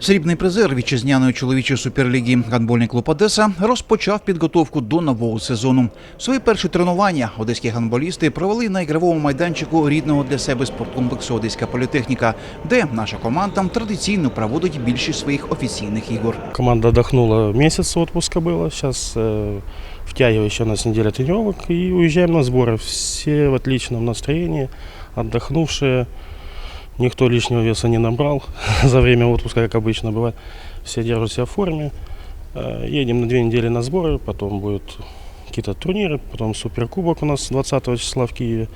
Срібний призер вітчизняної чоловічої суперліги гандбольний клуб Одеса розпочав підготовку до нового сезону. Свої перші тренування одеські гандболісти провели на ігровому майданчику рідного для себе спорткомплексу Одеська політехніка, де наша команда традиційно проводить більшість своїх офіційних ігор. Команда отдохнула, месяц отпуска было, сейчас э, втягиваю еще нас неделя тренировок и уезжаем на сборы. Все в отличном настроении, отдохнувшие, никто лишнего веса не набрал за время отпуска, как обычно бывает. Все держат себя в форме. Э, Едем на две недели на сборы, потом будут какие-то турниры, потом суперкубок у нас 20 числа в Киеве.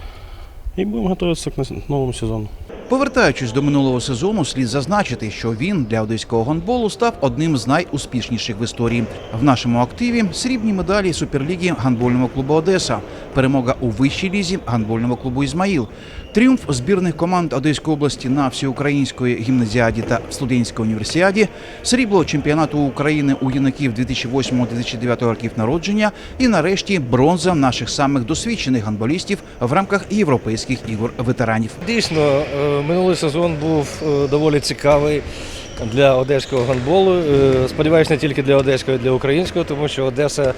И будем готовиться к нас- новому сезону. Повертаючись до минулого сезону, слід зазначити, що він для одеського гандболу став одним з найуспішніших в історії. В нашому активі срібні медалі суперліги гандбольного клубу Одеса, перемога у вищій лізі гандбольного клубу Ізмаїл, тріумф збірних команд Одеської області на всеукраїнської гімназіаді та студентській універсіаді, срібло чемпіонату України у юнаків 2008-2009 років народження. І нарешті бронза наших самих досвідчених гандболістів в рамках європейських ігор ветеранів. Дійсно, е, минулий сезон був е, доволі цікавий для одеського гандболу. Е, Сподіваюсь, не тільки для одеського, а й для українського, тому що Одеса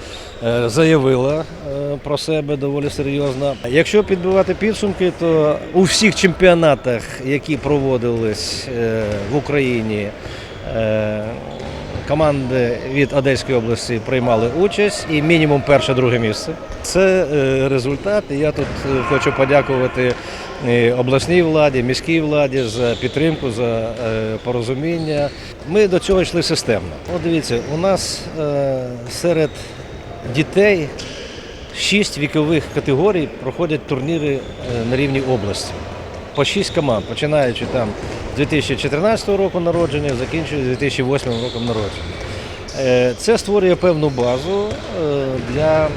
е, заявила е, про себе доволі серйозно. Якщо підбивати підсумки, то у всіх чемпіонатах, які проводились в Україні, команди від Одеської області приймали участь і мінімум перше-друге місце. Це результат. І я тут хочу подякувати обласній владі, міській владі за підтримку, за е, порозуміння. Ми до цього йшли системно. От дивіться, у нас е, серед дітей шість вікових категорій проходять турніри е, на рівні області. По шість команд, починаючи там з 2014 року народження, закінчуючи 2008 роком народження. Е, Це створює певну базу е, для е,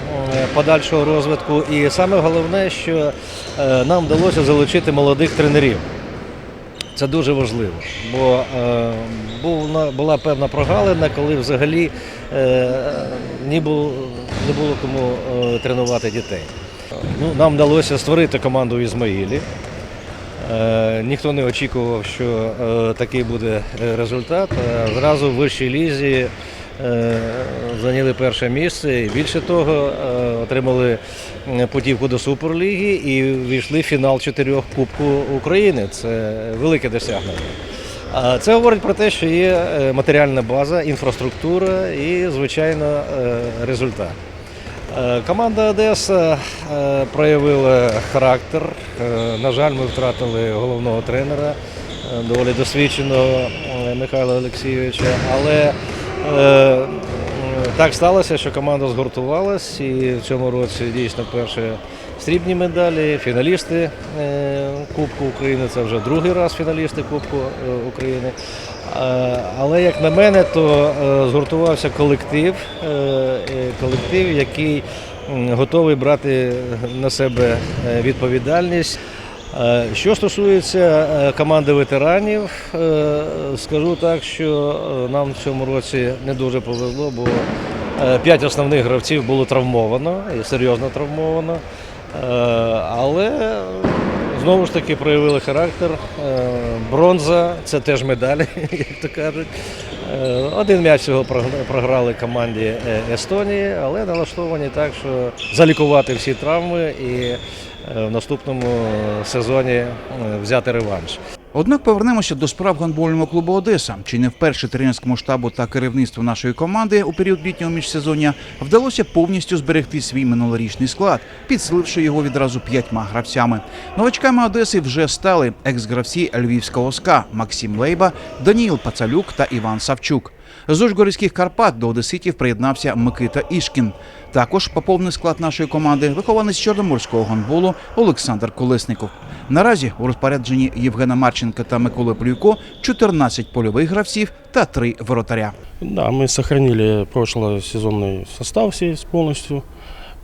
подальшого розвитку. І саме головне, що нам вдалося залучити молодих тренерів. Це дуже важливо, бо була, певна прогалина, коли взагалі не, було, кому тренувати дітей. Ну, нам вдалося створити команду в Ізмаїлі. Ніхто не очікував, що такий буде результат. Зразу в вищій лізі зайняли перше місце. І більше того, е, отримали путівку до Суперліги і війшли в фінал чотирьох Кубку України. Це велике досягнення. Це говорить про те, що є е, матеріальна база, інфраструктура і, звичайно, е, результат. Е, Команда Одеса е, проявила характер. Е, На жаль, ми втратили головного тренера, е, доволі досвідченого е, Михайла Олексійовича. Але е, так сталося, що команда згуртувалась і в цьому році дійсно перші срібні медалі, фіналісти е, Кубку України. Це вже другий раз фіналісти Кубку е, України. Е, Але як на мене, то е, згуртувався колектив, е, е, колектив, який готовий брати на себе е, відповідальність. Е, Що стосується е, команди ветеранів, е, скажу так, що нам в цьому році не дуже повезло, бо п'ять основних гравців було травмовано і серйозно травмовано. Але знову ж таки проявили характер. Бронза це теж медалі, як то кажуть. Е, Один м'яч цього програли команді е, Естонії, але налаштовані так, що залікувати всі травми і е, в наступному сезоні взяти реванш. Однак повернемося до справ гандбольного клубу Одеса. Чи не вперше тренерському штабу та керівництву нашої команди у період літнього міжсезоння вдалося повністю зберегти свій минулорічний склад, підсиливши його відразу п'ятьма гравцями. Новачками Одеси вже стали екс-гравці львівського СКА Максим Лейба, Даніїл Пацалюк та Іван Савчук. З Ужгородських Карпат до Одеситів приєднався Микита Ішкін. Також поповнив склад нашої команди вихованець чорноморського гандболу Олександр Колесников. Наразі у розпорядженні Євгена Марченка та Миколи Плюйко 14 польових гравців та 3 воротаря. Да, мы сохранили прошлосезонный состав весь полностью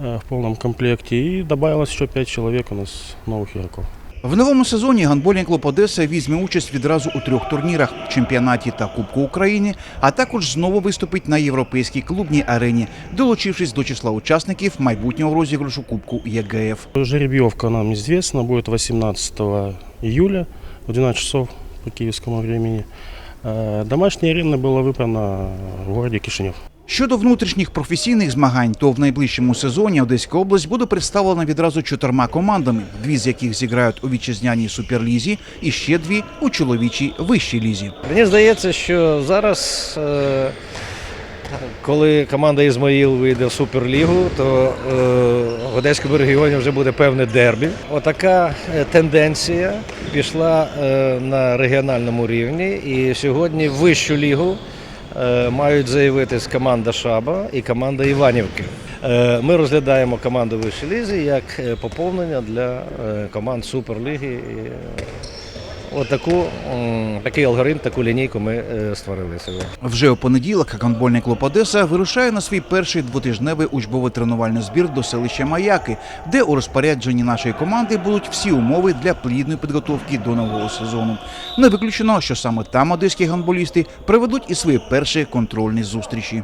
э, в полном комплекте и добавилось еще 5 человек у нас новых игроков. В новому сезоні гандбольний клуб Одеса візьме участь відразу у трьох турнірах чемпіонаті та Кубку України, а також знову виступить на європейській клубній арені, долучившись до числа учасників майбутнього розіграшу Кубку ЄГФ. Жеребьевка нам известна, будет 18 июля в 12 часов по киевскому времени. Э, Домашняя арена была выбрана в городе Кишинев. Щодо внутрішніх професійних змагань, то в найближчому сезоні Одеська область буде представлена відразу чотирма командами, дві з яких зіграють у вітчизняній суперлізі, і ще дві у чоловічій вищій лізі. Мені здається, що зараз, е, коли команда Ізмаїл вийде в Суперлігу, то е, в Одеському регіоні вже буде певне дербі. Отака е, тенденція пішла на регіональному рівні, і сьогодні вищу лігу мають заявитись команда Шаба і команда Іванівки. Е, Ми розглядаємо команду вищої лізі як е, поповнення для е, команд Суперліги. Отаку, такий алгоритм, таку лінійку ми е, створили сьогодні. Вже у понеділок гандбольний клуб Одеса вирушає на свій перший двотижневий учбовий тренувальний збір до селища Маяки, де у розпорядженні нашої команди будуть всі умови для плідної підготовки до нового сезону. Не виключено, що саме там одеські гандболісти проведуть і свої перші контрольні зустрічі.